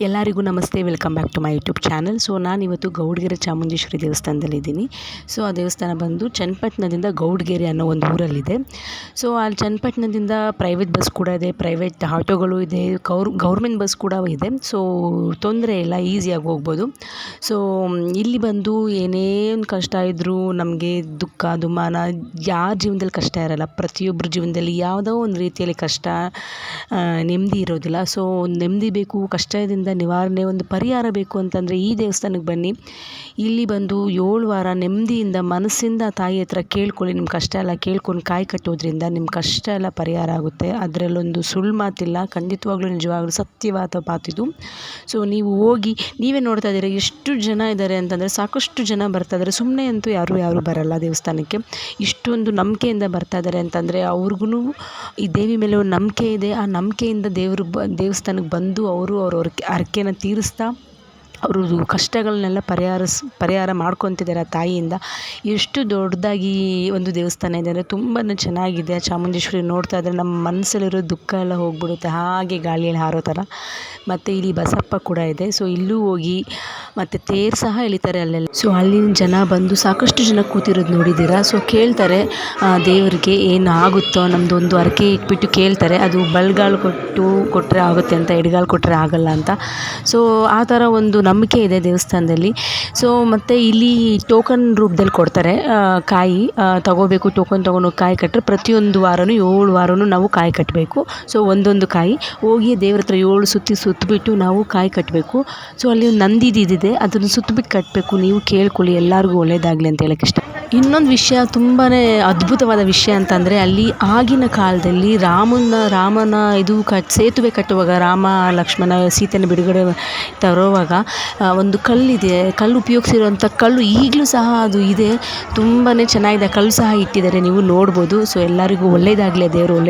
ಎಲ್ಲರಿಗೂ ನಮಸ್ತೆ, welcome back to my YouTube channel. So, ನಾನಿವತ್ತು ಗೌಡ್ಗೆರೆ ಚಾಮುಂಡೇಶ್ವರಿ ದೇವಸ್ಥಾನದಲ್ಲಿದ್ದೀನಿ ಸೊ, ಆ ದೇವಸ್ಥಾನ ಬಂದು ಚನ್ನಪಟ್ಟಣದಿಂದ ಗೌಡ್ಗೆರೆ ಅನ್ನೋ ಒಂದು ಊರಲ್ಲಿದೆ. ಸೊ ಅಲ್ಲಿ ಚನ್ನಪಟ್ಟಣದಿಂದ ಪ್ರೈವೇಟ್ ಬಸ್ ಕೂಡ ಇದೆ ಪ್ರೈವೇಟ್ ಆಟೋಗಳು ಇದೆ, ಗೌರ್ ಗೌರ್ಮೆಂಟ್ ಬಸ್ ಕೂಡ ಇದೆ. ಸೊ, ತೊಂದರೆ ಇಲ್ಲ ಈಸಿಯಾಗಿ ಹೋಗ್ಬೋದು. ಸೊ, ಇಲ್ಲಿ ಬಂದು ಏನೇ ಒಂದು ಕಷ್ಟ ಇದ್ದರೂ ನಮಗೆ ದುಃಖ, ದುಮಾನ, ಯಾರ ಜೀವನದಲ್ಲಿ ಕಷ್ಟ ಇರಲ್ಲ. ಪ್ರತಿಯೊಬ್ಬರ ಜೀವನದಲ್ಲಿ ಯಾವುದೋ ಒಂದು ರೀತಿಯಲ್ಲಿ ಕಷ್ಟ ನೆಮ್ಮದಿ ಇರೋದಿಲ್ಲ. ಸೊ, ನೆಮ್ಮದಿ ಬೇಕು, ಕಷ್ಟದಿಂದ ನಿವಾರಣೆ ಒಂದು ಪರಿಹಾರ ಬೇಕು ಅಂತಂದರೆ ಈ ದೇವಸ್ಥಾನಕ್ಕೆ ಬನ್ನಿ. ಇಲ್ಲಿ ಬಂದು ಏಳು ವಾರ ನೆಮ್ಮದಿಯಿಂದ ಮನಸ್ಸಿಂದ ತಾಯಿ ಹತ್ರ ಕೇಳ್ಕೊಳ್ಳಿ. ನಿಮ್ಮ ಕಷ್ಟ ಎಲ್ಲ ಕೇಳ್ಕೊಂಡು ಕಾಯಿ ಕಟ್ಟೋದ್ರಿಂದ ನಿಮ್ಮ ಕಷ್ಟ ಎಲ್ಲ ಪರಿಹಾರ ಆಗುತ್ತೆ. ಅದರಲ್ಲೊಂದು ಸುಳ್ಳು ಮಾತಿಲ್ಲ, ಖಂಡಿತವಾಗ್ಲೂ ನಿಜವಾಗ್ಲೂ ಸತ್ಯವಾದ ಪಾತಿದು ಸೊ ನೀವು ಹೋಗಿ, ನೀವೇ ನೋಡ್ತಾ ಇದ್ದೀರಾ ಎಷ್ಟು ಜನ ಇದ್ದಾರೆ ಅಂತಂದರೆ ಸಾಕಷ್ಟು ಜನ ಬರ್ತಾ ಇದ್ದಾರೆ. ಸುಮ್ಮನೆ ಅಂತೂ ಯಾರು ಯಾರು ಬರಲ್ಲ ದೇವಸ್ಥಾನಕ್ಕೆ. ಇಷ್ಟೊಂದು ನಂಬಿಕೆಯಿಂದ ಬರ್ತಾ ಇದ್ದಾರೆ ಅಂತಂದರೆ ಅವ್ರಿಗೂ ಈ ದೇವಿ ಮೇಲೆ ಒಂದು ನಂಬಿಕೆ ಇದೆ. ಆ ನಂಬಿಕೆಯಿಂದ ದೇವರು ಬ, ದೇವಸ್ಥಾನಕ್ಕೆ ಬಂದು ಅವರು ಅವ್ರ ಹರ್ಕೆ ಹರ್ಕೆನ ತೀರಿಸ್ತಾ ಅವ್ರದ್ದು ಕಷ್ಟಗಳನ್ನೆಲ್ಲ ಪರಿಹಾರಿಸ್ ಪರಿಹಾರ ಮಾಡ್ಕೊತಿದ್ದಾರೆ ಆ ತಾಯಿಯಿಂದ. ಎಷ್ಟು ದೊಡ್ಡದಾಗಿ ಒಂದು ದೇವಸ್ಥಾನ ಇದೆ ಅಂದರೆ ತುಂಬಾ ಚೆನ್ನಾಗಿದೆ. ಆ ಚಾಮುಂಡೇಶ್ವರಿ ನೋಡ್ತಾ ಇದ್ದರೆ ನಮ್ಮ ಮನಸ್ಸಲ್ಲಿರೋ ದುಃಖ ಎಲ್ಲ ಹೋಗಿಬಿಡುತ್ತೆ. ಹಾಗೆ ಗಾಳಿಯಲ್ಲಿ ಹಾರೋ ಥರ. ಮತ್ತು ಇಲ್ಲಿ ಬಸಪ್ಪ ಕೂಡ ಇದೆ. ಸೊ ಇಲ್ಲೂ ಹೋಗಿ ಮತ್ತು ತೇರು ಸಹ ಎಳಿತಾರೆ ಅಲ್ಲೆಲ್ಲ. ಸೊ ಅಲ್ಲಿನ ಜನ ಬಂದು ಸಾಕಷ್ಟು ಜನ ಕೂತಿರೋದು ನೋಡಿದ್ದೀರಾ? ಸೊ ಕೇಳ್ತಾರೆ ದೇವರಿಗೆ ಏನು ಆಗುತ್ತೋ ನಮ್ಮದು ಒಂದು ಹರಕೆ ಇಟ್ಬಿಟ್ಟು ಕೇಳ್ತಾರೆ. ಅದು ಬಲ್ಗಾಲು ಕೊಟ್ಟು ಕೊಟ್ಟರೆ ಆಗುತ್ತೆ ಅಂತ, ಎಡಗಾಲು ಕೊಟ್ಟರೆ ಆಗಲ್ಲ ಅಂತ. ಸೊ ಆ ಥರ ಒಂದು ನಂಬಿಕೆ ಇದೆ ದೇವಸ್ಥಾನದಲ್ಲಿ. ಸೊ ಮತ್ತು ಇಲ್ಲಿ ಟೋಕನ್ ರೂಪದಲ್ಲಿ ಕೊಡ್ತಾರೆ ಕಾಯಿ ತಗೋಬೇಕು ಟೋಕನ್ ತೊಗೊಂಡು ಕಾಯಿ ಕಟ್ಟರೆ ಪ್ರತಿಯೊಂದು ವಾರವೂ ಏಳು ವಾರವೂ ನಾವು ಕಾಯಿ ಕಟ್ಟಬೇಕು ಸೊ ಒಂದೊಂದು ಕಾಯಿ, ಹೋಗಿ ದೇವ್ರ ಹತ್ರ ಏಳು ಸುತ್ತಿ ಸುತ್ತಿಬಿಟ್ಟು ನಾವು ಕಾಯಿ ಕಟ್ಟಬೇಕು ಸೊ ಅಲ್ಲಿ ಒಂದು ನಂದಿದು ಇದಿದೆ ಅದನ್ನು ಸುತ್ತಿಬಿಟ್ಟು ಕಟ್ಟಬೇಕು ನೀವು ಕೇಳ್ಕೊಳ್ಳಿ, ಎಲ್ಲರಿಗೂ ಒಳ್ಳೆಯದಾಗಲಿ ಅಂತ ಹೇಳೋಕ್ಕೆ ಇಷ್ಟ ಇನ್ನೊಂದು ವಿಷಯ ತುಂಬಾ ಅದ್ಭುತವಾದ ವಿಷಯ ಅಂತಂದರೆ ಅಲ್ಲಿ ಆಗಿನ ಕಾಲದಲ್ಲಿ ರಾಮನ ರಾಮನ ಇದು ಕಟ್ ಸೇತುವೆ ಕಟ್ಟುವಾಗ, ರಾಮ, ಲಕ್ಷ್ಮಣ, ಸೀತೆನ ಬಿಡುಗಡೆ ತರುವಾಗ ಒಂದು ಕಲ್ಲಿದೆ. ಕಲ್ಲು ಉಪಯೋಗಿಸಿರುವಂಥ ಕಲ್ಲು ಈಗಲೂ ಸಹ ಅದು ಇದೆ. ತುಂಬಾ ಚೆನ್ನಾಗಿದೆ. ಕಲ್ಲು ಸಹ ಇಟ್ಟಿದ್ದಾರೆ. ನೀವು ನೋಡ್ಬೋದು. ಸೊ ಎಲ್ಲರಿಗೂ ಒಳ್ಳೆಯದಾಗಲಿ ದೇವರು, ಒಳ್ಳೆ